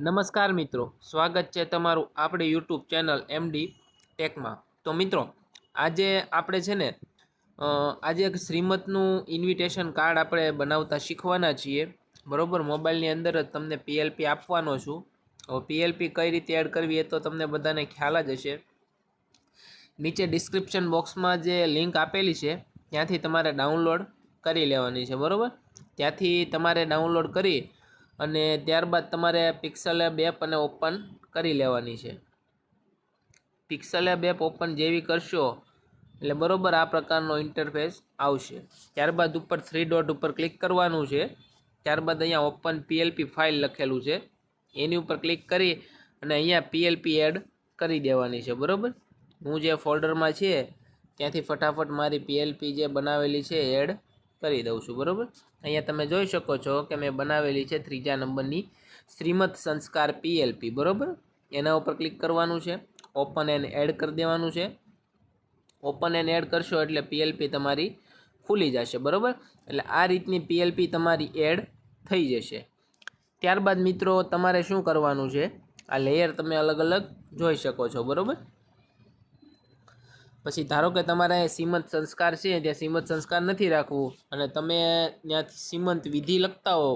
નમસ્કાર મિત્રો, સ્વાગત છે તમારું આપણી યુટ્યુબ ચેનલ એમડી ટેકમાં તો મિત્રો, આજે આપણે છે ને આજે એક શ્રીમતનું ઇન્વિટેશન કાર્ડ આપણે બનાવતા શીખવાના છીએ. બરોબર, મોબાઈલની અંદર જ તમને પીએલપી આપવાનો છું. હવે પીએલપી કઈ રીતે એડ કરવી એ તો તમને બધાને ખ્યાલ જ હશે. નીચે ડિસ્ક્રિપ્શન બોક્સમાં જે લિંક આપેલી છે, ત્યાંથી તમારે ડાઉનલોડ કરી લેવાની છે. બરાબર? ત્યાંથી તમારે ડાઉનલોડ કરી અને ત્યારબાદ તમારે પિક્સલ એપ અને ઓપન કરી લેવાની છે. પિક્સલ બેપ ઓપન જેવી કરશો, એટલે બરોબર આ પ્રકારનો ઇન્ટરફેસ આવશે. ત્યારબાદ ઉપર થ્રી ડોટ ઉપર ક્લિક કરવાનું છે. ત્યારબાદ અહીંયા ઓપન પીએલપી ફાઇલ લખેલું છે. એની ઉપર ક્લિક કરી અને અહીંયા પીએલપી એડ કરી દેવાની છે, બરાબર? હું જે ફોલ્ડરમાં છે, ત્યાંથી ફટાફટ મારી પીએલપી જે બનાવેલી છે એડ કરી દઉં છું, બરોબર? અહીંયા તમે જોઈ શકો છો કે મેં બનાવેલી છે ત્રીજા નંબરની શ્રીમદ સંસ્કાર પીએલપી બરાબર? એના ઉપર ક્લિક કરવાનું છે, ઓપન એન્ડ એડ કરી દેવાનું છે. ઓપન એન્ડ એડ કરશો એટલે પીએલપી તમારી ખુલી જશે, બરોબર? એટલે આ રીતની પીએલપી તમારી એડ થઈ જશે. ત્યારબાદ મિત્રો, તમારે શું કરવાનું છે? આ લેયર તમે અલગ અલગ જોઈ શકો છો, બરોબર? પછી ધારો કે તમારે સીમંત સંસ્કાર છે, ત્યાં સીમંત સંસ્કાર નથી રાખવું અને તમે ત્યાંથી સીમંત વિધિ લખતા હો,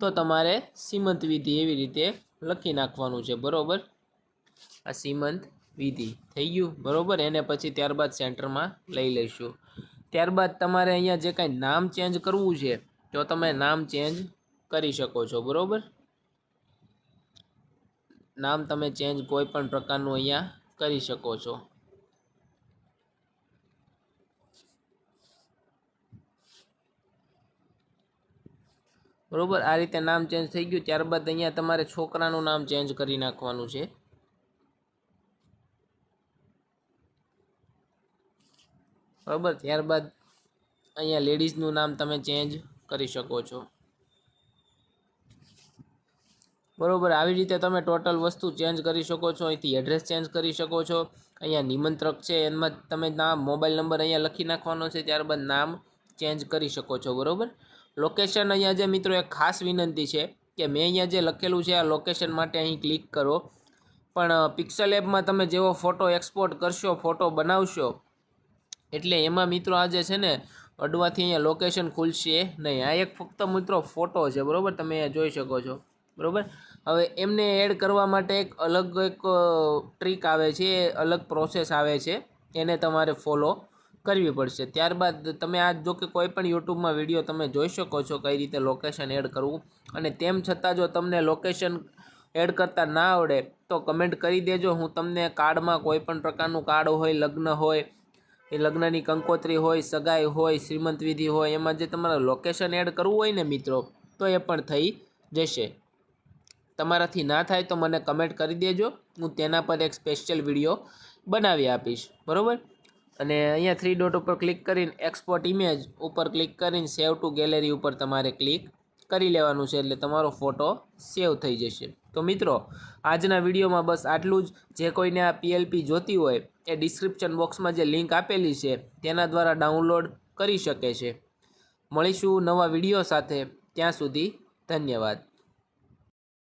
તો તમારે સીમંત વિધિ એવી રીતે લખી નાખવાનું છે, બરાબર? આ સીમંત વિધિ થઈ ગયું, બરાબર? એને પછી ત્યારબાદ સેન્ટરમાં લઈ લઈશું. ત્યારબાદ તમારે અહીંયા જે કાંઈ નામ ચેન્જ કરવું છે, તો તમે નામ ચેન્જ કરી શકો છો, બરાબર? નામ તમે ચેન્જ કોઈ પણ પ્રકારનું અહીંયા કરી શકો છો. બરોબર? આ રીતે નામ ચેન્જ થઈ ગયું, ત્યારબાદ અહીંયા તમારે છોકરાનું નામ ચેન્જ કરી નાખવાનું છે. બરાબર? ત્યારબાદ અહીંયા લેડીઝનું નામ તમે ચેન્જ કરી શકો છો. બરાબર? આવી રીતે તમે ટોટલ વસ્તુ ચેન્જ કરી શકો છો, અહીંથી એડ્રેસ ચેન્જ કરી શકો છો. અહીંયા નિમંત્રક છે, એમાં તમે નામ મોબાઈલ નંબર અહીંયા લખી નાખવાનો છે, ત્યારબાદ નામ ચેન્જ કરી શકો છો, બરોબર? લોકેશન અહીંયા જે મિત્રો, એક ખાસ વિનંતી છે કે મેં અહીંયા જે લખેલું છે આ લોકેશન માટે અહીં ક્લિક કરો. પણ પિક્સલ એપમાં તમે જેવો ફોટો એક્સપોર્ટ કરશો ફોટો બનાવશો, એટલે એમાં મિત્રો આ જે છે ને, અડવાથી અહીંયા લોકેશન ખુલશે નહીં. આ એક ફક્ત મિત્રો ફોટો છે, બરાબર? તમે અહીંયા જોઈ શકો છો, બરાબર? હવે એમને એડ કરવા માટે એક અલગ એક ટ્રીક આવે છે, અલગ પ્રોસેસ આવે છે. એને તમારે ફોલો કરવી પડશે. ત્યારબાદ તમે આ જો કે કોઈ પણ યુટ્યુબમાં વીડિયો તમે જોઈ શકો છો કઈ રીતે લોકેશન એડ કરવું અને તેમ છતાં જો તમને લોકેશન એડ કરતાં ના આવડે તો કમેન્ટ કરી દેજો. હું તમને કાર્ડમાં કોઈ પણ પ્રકારનું કાર્ડ હોય, લગ્ન હોય, એ લગ્નની કંકોત્રી હોય, સગાઈ હોય, શ્રીમંત વિધિ હોય, એમાં જે તમારે લોકેશન એડ કરવું હોય ને મિત્રો, તો એ પણ થઈ જશે. તમારાથી ના થાય તો મને કમેન્ટ કરી દેજો. હું તેના પર એક સ્પેશિયલ વીડિયો બનાવી આપીશ. બરાબર? અને અહીંયા થ્રી ડોટ ઉપર ક્લિક કરીને એક્સપોર્ટ ઇમેજ ઉપર ક્લિક કરીને સેવ ટુ ગેલેરી ઉપર તમારે ક્લિક કરી લેવાનું છે એટલે તમારો ફોટો સેવ થઈ જશે. તો મિત્રો, આજના વિડીયોમાં બસ આટલું જ. જે કોઈને આ પીએલપી જોતી હોય, એ ડિસ્ક્રિપ્શન બોક્સમાં જે લિંક આપેલી છે, તેના દ્વારા ડાઉનલોડ કરી શકે છે. મળીશું નવા વીડિયો સાથે. ત્યાં સુધી ધન્યવાદ.